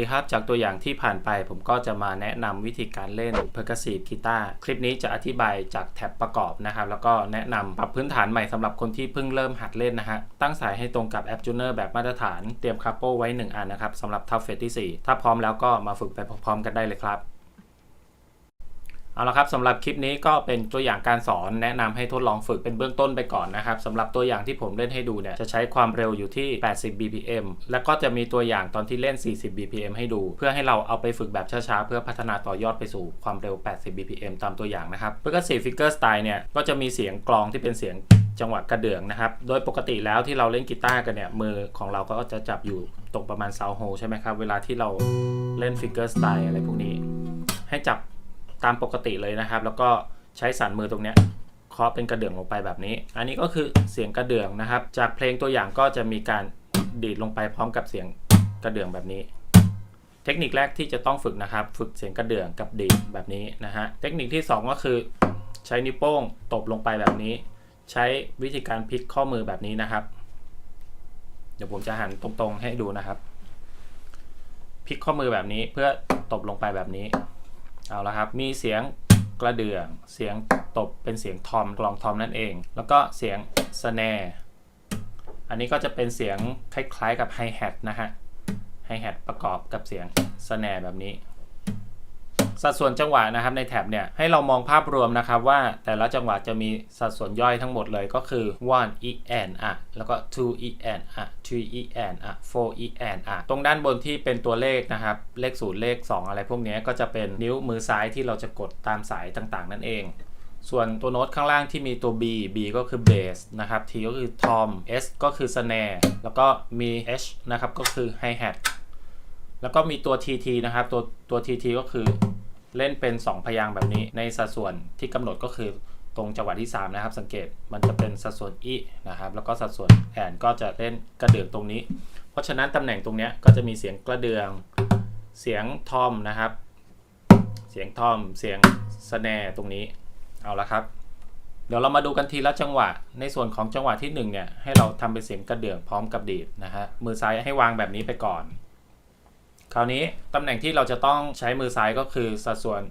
สวัสดีครับ จากตัวอย่างที่ผ่านไปผมก็จะมาแนะนำวิธีการเล่น percussive guitar คลิปนี้จะอธิบายจากแท็บประกอบนะครับ แล้วก็แนะนำปรับพื้นฐานใหม่สำหรับคนที่เพิ่งเริ่มหัดเล่นนะฮะ ตั้งสายให้ตรงกับแอปจูเนอร์แบบมาตรฐาน เตรียมคาโปไว้ 1 อันนะครับสำหรับทัฟเฟตที่ 4 ถ้าพร้อมแล้วก็มาฝึกไปพร้อมๆกันได้เลยครับ เอาละครับสำหรับคลิปนี้ก็เป็นตัวอย่างการสอนแนะนำให้ทดลองฝึกเป็นเบื้องต้นไปก่อนนะครับสำหรับตัวอย่างที่ผมเล่นให้ดูเนี่ยจะใช้ความเร็วอยู่ที่ 80 bpm แล้วก็จะมีตัวอย่างตอนที่เล่น 40 bpm ให้ดู เพื่อให้เราเอาไปฝึกแบบช้าๆ เพื่อพัฒนาต่อยอดไปสู่ความเร็ว 80 bpm ตามตัวอย่างนะครับ Percussive Figure Style เนี่ยก็จะมีเสียงกลองที่เป็นเสียงจังหวะกระเดื่องนะครับ โดยปกติแล้วที่เราเล่นกีตาร์กันเนี่ยมือของเราก็จะจับอยู่ตรงประมาณซาวโฮใช่ไหมครับเวลาที่เราเล่น Figure Style อะไรพวกนี้ ให้จับ ตามปกติเลยนะครับ แล้วก็ใช้สันมือตรงเนี้ยเคาะเป็นกระเดื่องลงไปแบบนี้ อันนี้ก็คือเสียงกระเดื่องนะครับ จากเพลงตัวอย่างก็จะมีการดีดลงไปพร้อมกับเสียงกระเดื่องแบบนี้ เทคนิคแรกที่จะต้องฝึกนะครับ ฝึกเสียงกระเดื่องกับดีดแบบนี้นะฮะ เทคนิคที่ 2 ก็คือ ใช้นิ้วโป้งตบลงไปแบบนี้ ใช้วิธีการพลิกข้อมือแบบนี้นะครับ เดี๋ยวผมจะหันตรงๆให้ดูนะครับพลิกข้อมือแบบนี้เพื่อตบลงไปแบบนี้ เอาละครับ มีเสียงกระเดื่อง เสียงตบเป็นเสียงทอมกลองทอมนั่นเอง แล้วก็เสียงสแนร์อันนี้ก็จะเป็นเสียงคล้ายๆกับไฮแฮทนะฮะไฮแฮทประกอบกับเสียงสแนร์แบบนี้ สัดส่วนจังหวะนะครับในแท็บเนี่ยให้เรามองภาพรวมนะครับว่าแต่ละจังหวะจะมีสัดส่วนย่อยทั้งหมดเลยก็คือ one e and อะแล้วก็ two e and อะ three e and อะ four e and อะตรงด้านบนที่เป็นตัวเลขนะครับ เลข0เลข 2 อะไรพวกนี้ก็จะเป็นนิ้วมือซ้ายที่เราจะกดตามสายต่างๆ นั่นเองส่วนตัวโน้ตข้างล่างที่มีตัว B B ก็คือ bass นะครับ T ก็คือ tom S ก็คือ snare แล้วก็มี H นะครับ ก็คือ hi hat แล้วก็มีตัว TT นะครับ ตัวตัว TT ก็คือ เล่นเป็น 2 พยางค์แบบนี้ ในสัดส่วนที่กำหนดก็คือตรงจังหวะที่ 3 นะครับ สังเกตมันจะเป็นสัดส่วนอีนะครับ แล้วก็สัดส่วนแอนก็จะเล่นกระเดื่องตรงนี้ เพราะฉะนั้นตำแหน่งตรงเนี้ยก็จะมีเสียงกระเดื่อง เสียงทอมนะครับ เสียงทอม เสียงสแนร์ตรงนี้ เอาละครับ เดี๋ยวเรามาดูกันทีละจังหวะ ในส่วนของจังหวะที่1เนี่ยให้เราทำเป็นเสียงกระเดื่องพร้อมกับดีดนะฮะ มือซ้ายให้วางแบบนี้ไปก่อน คราวนี้ตำแหน่งที่เราจะต้องใช้มือซ้ายก็คือสัดส่วน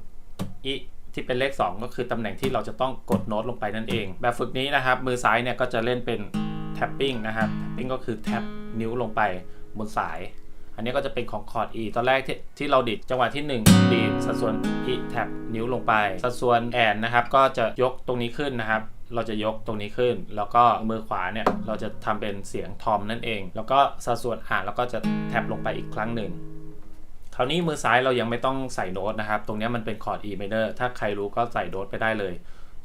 อีที่เป็นเลข 2 ก็คือตำแหน่งที่เราจะต้องกดโน้ตลงไปนั่นเอง แบบฝึกนี้นะครับ มือซ้ายเนี่ยก็จะเล่นเป็นแท็ปปิ้งนะครับแท็ปปิ้งก็คือแท็บนิ้วลงไปบนสาย อันนี้ก็จะเป็นของคอร์ด E ตอนแรกที่ที่เราดิดจังหวะที่ 1 ดีดสัดส่วน E แท็บนิ้วลงไป สัดส่วนแอนนะครับ ก็จะยกตรงนี้ขึ้นนะครับ เราจะยกตรงนี้ขึ้น แล้วก็มือขวาเนี่ยเราจะทำเป็นเสียงทอมนั่นเอง แล้วก็สัดส่วนอ่านแล้วก็จะแท็บลงไปอีกครั้งหนึ่ง ราวนี้มือซ้ายเรายังไม่ต้องใส่โน้ตนะครับ ตรงนี้มันเป็นคอร์ด E minor ถ้าใครรู้ก็ใส่โน้ตไปได้เลย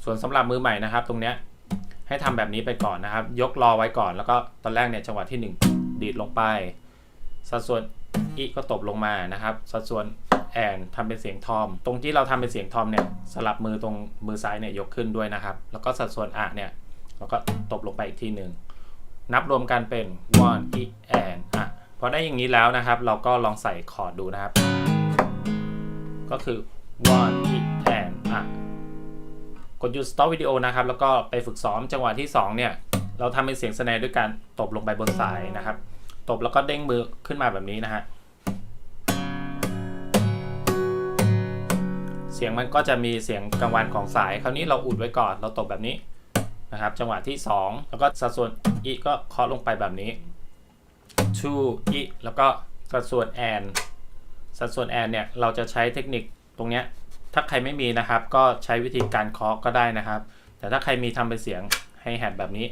ส่วนสำหรับมือใหม่นะครับ ตรงนี้ให้ทำแบบนี้ไปก่อนนะครับ ยกรอไว้ก่อน แล้วก็ตอนแรกเนี่ยจังหวะที่ 1 ดีดลงไป สัดส่วนอีก็ตบลงมานะครับ สัดส่วนแอนทำเป็นเสียงทอม ตรงที่เราทำเป็นเสียงทอมเนี่ยสลับมือตรงมือซ้ายเนี่ยยกขึ้นด้วยนะครับ แล้วก็สัดส่วนอะเนี่ยเราก็ตบลงไปอีกทีหนึ่งนับรวมกันเป็น one e and พอได้อย่างนี้แล้วนะครับ เราก็ลองใส่คอร์ดดูนะครับ ก็คือ one and อะกดหยุด stop วิดีโอนะครับ แล้วก็ไปฝึกซ้อมจังหวะที่ 2 เนี่ย เราทำเป็นเสียงสแนร์ด้วยการตบลงไปบนสายนะครับ ตบแล้วก็เด้งมือขึ้นมาแบบนี้นะฮะเสียงมันก็จะมีเสียงกลางวันของสาย คราวนี้เราอุดไว้ก่อน เราตบแบบนี้นะครับ จังหวะที่ 2 แล้วก็สัดส่วนอีก็เคาะลงไปแบบนี้ to อีแล้วก็สัดส่วนแอนสัดส่วนแอนเนี่ย เราจะใช้เทคนิคตรงเนี้ย ถ้าใครไม่มีนะครับ ก็ใช้วิธีการเคาะก็ได้นะครับ แต่ถ้าใครมีทำเป็นเสียงไฮแฮทแบบนี้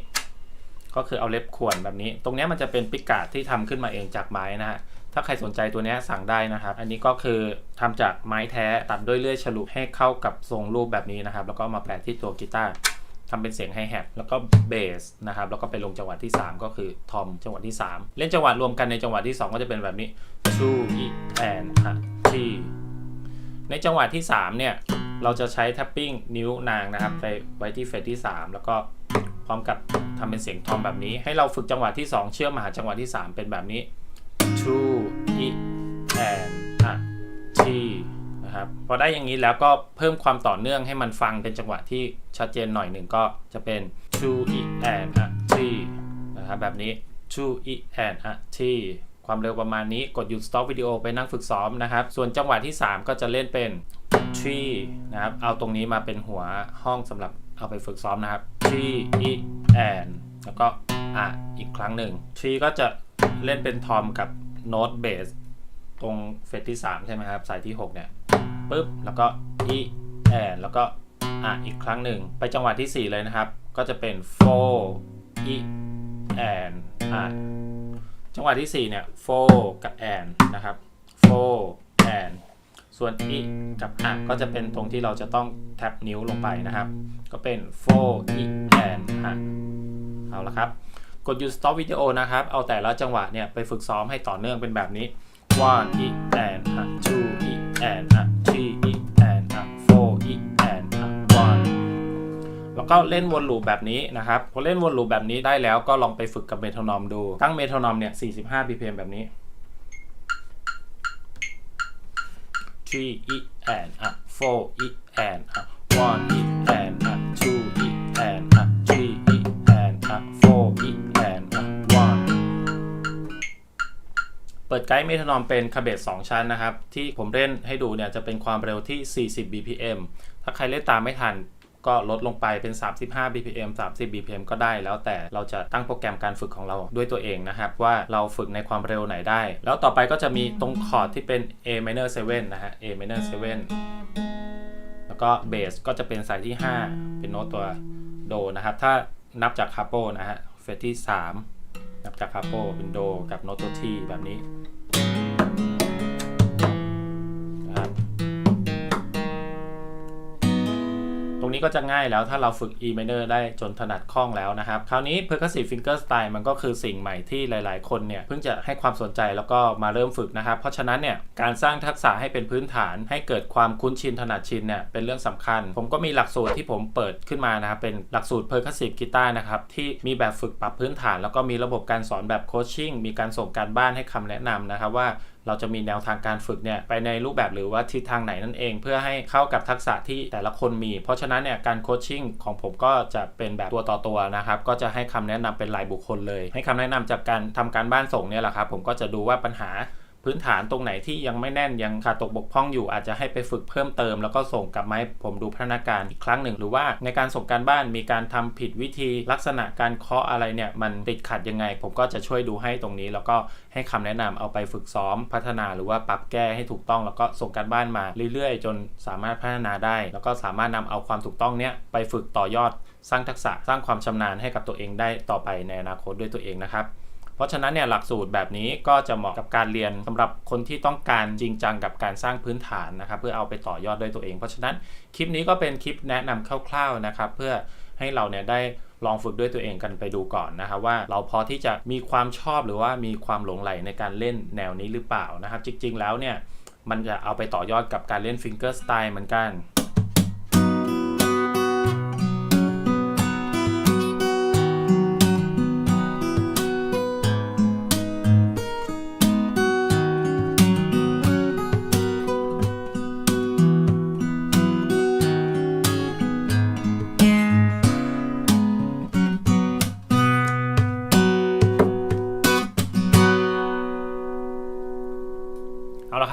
ก็คือเอาเล็บข่วนแบบนี้ ตรงเนี้ยมันจะเป็นปิกาดที่ทำขึ้นมาเองจากไม้นะฮะถ้าใครสนใจตัวนี้สั่งได้นะครับ อันนี้ก็คือทำจากไม้แท้ตัดด้วยเลื่อยฉลุให้เข้ากับทรงรูปแบบนี้นะครับ แล้วก็มาแปะที่ตัวกีตาร์ ทำเป็นเสียงไฮแฮทแล้วก็เบสนะครับแล้วก็ไปลงจังหวะที่ 3 ก็คือทอมจังหวะที่ 3 เล่นจังหวะรวมกันในจังหวะที่ 2 ก็จะเป็นแบบนี้ two e and a t ในจังหวะที่ 3 เนี่ย เราจะใช้แท็ปปิ้งนิ้วนางนะครับไปไว้ที่เฟสที่ 3 แล้วก็พร้อมกับทำเป็นเสียงทอมแบบนี้ ให้เราฝึกจังหวะที่ 2 เชื่อมมาหาจังหวะที่ 3 เป็นแบบนี้ two e and t นะครับ พอได้อย่างนี้แล้วก็เพิ่มความต่อเนื่องให้มันฟังเป็นจังหวะที่ชัดเจนหน่อยหนึ่งก็จะเป็น two e and a t นะครับแบบนี้ two e and a t ความเร็วประมาณนี้กดหยุด stop วิดีโอไปนั่งฝึกซ้อมนะครับ ส่วนจังหวะที่ 3 ก็จะเล่นเป็น tree นะครับ เอาตรงนี้มาเป็นหัวห้องสำหรับเอาไปฝึกซ้อมนะครับ tree e and แล้วก็อะอีกครั้งหนึ่ง tree ก็จะเล่นเป็นทอมกับโน้ตเบสตรงเฟสที่ 3 ใช่ไหมครับ สายที่ 6 เนี่ย ปุ๊บแล้วก็ e and แล้วก็อะอีกครั้งหนึ่งไปจังหวะที่ 4 เลยนะครับ ก็จะเป็น four e and อะจังหวะที่ 4 เนี่ย four กับ and นะครับ four and ส่วน e กับอะก็จะเป็นตรงที่เราจะต้องแท็บนิ้วลงไปนะครับ ก็เป็น four e and อะเอาละครับ กดหยุด stop วิดีโอนะครับ เอาแต่ละจังหวะเนี่ยไปฝึกซ้อมให้ต่อเนื่องเป็นแบบนี้ one e and อะ two e and อะ three e and อะ four e and อะ one แล้วก็เล่นวนลูปแบบนี้นะครับ พอเล่นวนลูปแบบนี้ได้แล้วก็ลองไปฝึกกับเมโทรนอมดู ตั้งเมโทรนอมเนี่ย 45 BPM แบบนี้ three e and อะ four e and อะ one e and เปิดไกด์เมทรนอมเป็นคาเบต2ชั้นนะครับ ที่ผมเล่นให้ดูเนี่ยจะเป็นความเร็วที่ 40 BPM ถ้าใครเล่นตามไม่ทันก็ลดลงไปเป็น 35 BPM 30 BPM ก็ได้ แล้วแต่เราจะตั้งโปรแกรมการฝึกของเราด้วยตัวเองนะครับ ว่าเราฝึกในความเร็วไหนได้ แล้วต่อไปก็จะมีตรงคอร์ดที่เป็น A minor 7 นะฮะ A minor 7 แล้วก็เบสก็จะเป็นสายที่ 5 เป็นโน้ตตัวโดนะครับ ถ้านับจากคาโปนะฮะเฟสที่ 3 นับจากคาโปวินโดกับโนโตตัวทีแบบนี้ ตรงนี้ก็จะง่ายแล้วถ้าเราฝึก E minor ได้จนถนัดคล่องแล้วนะครับ คราวนี้ percussive finger style มันก็คือสิ่งใหม่ที่หลาย ๆ คนเนี่ยเพิ่งจะให้ความสนใจแล้วก็มาเริ่มฝึกนะครับ เพราะฉะนั้นเนี่ยการสร้างทักษะให้เป็นพื้นฐาน ให้เกิดความคุ้นชินถนัดชินเนี่ยเป็นเรื่องสำคัญ ผมก็มีหลักสูตรที่ผมเปิดขึ้นมานะครับเป็นหลักสูตร percussive guitar นะครับที่มีแบบฝึกปรับพื้นฐาน แล้วก็มีระบบการสอนแบบโคชชิ่งมีการส่งการบ้านให้คำแนะนำนะครับว่า เราจะมีแนวทางการฝึกเนี่ยไปในรูปแบบหรือว่าทิศทางไหนนั่นเอง เพื่อให้เข้ากับทักษะที่แต่ละคนมี เพราะฉะนั้นเนี่ยการโคชชิ่งของผมก็จะเป็นแบบตัวต่อตัวนะครับก็จะให้คำแนะนำเป็นรายบุคคลเลย ให้คำแนะนำจากการทำการบ้านส่งเนี่ยแหละครับผมก็จะดูว่าปัญหา พื้นฐานตรงไหนที่ยังไม่แน่นยังขาดตกบกพร่องอยู่อาจจะให้ไปฝึกเพิ่มเติม แล้วก็ส่งกลับมาให้ผมดูพัฒนาการอีกครั้งหนึ่ง หรือว่าในการส่งการบ้านมีการทำผิดวิธีลักษณะการเคาะอะไรเนี่ยมันติดขัดยังไง ผมก็จะช่วยดูให้ตรงนี้ แล้วก็ให้คำแนะนำเอาไปฝึกซ้อมพัฒนาหรือว่าปรับแก้ให้ถูกต้อง แล้วก็ส่งการบ้านมาเรื่อยๆ จนสามารถพัฒนาได้ แล้วก็สามารถนำเอาความถูกต้องเนี้ยไปฝึกต่อยอด สร้างทักษะสร้างความชำนาญให้กับตัวเองได้ต่อไปในอนาคตด้วยตัวเองนะครับ เพราะฉะนั้นเนี่ยหลักสูตรแบบนี้ก็จะเหมาะกับการเรียนสำหรับคนที่ต้องการจริงจังกับการสร้างพื้นฐานนะครับ เพื่อเอาไปต่อยอดด้วยตัวเอง เพราะฉะนั้นคลิปนี้ก็เป็นคลิปแนะนำคร่าวๆนะครับ เพื่อให้เราเนี่ยได้ลองฝึกด้วยตัวเองกันไปดูก่อนนะครับว่าเราพอที่จะมีความชอบหรือว่ามีความหลงใหลในการเล่นแนวนี้หรือเปล่านะครับ จริง ๆ แล้วเนี่ยมันจะเอาไปต่อยอดกับการเล่นฟิงเกอร์สไตล์เหมือนกัน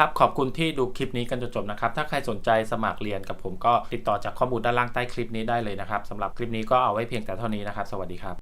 ครับ ขอบคุณที่ดูคลิปนี้กันจนจบนะครับ ถ้าใครสนใจสมัครเรียนกับผมก็ติดต่อจากข้อมูลด้านล่างใต้คลิปนี้ได้เลยนะครับสำหรับคลิปนี้ก็เอาไว้เพียงแต่เท่านี้นะครับ สวัสดีครับ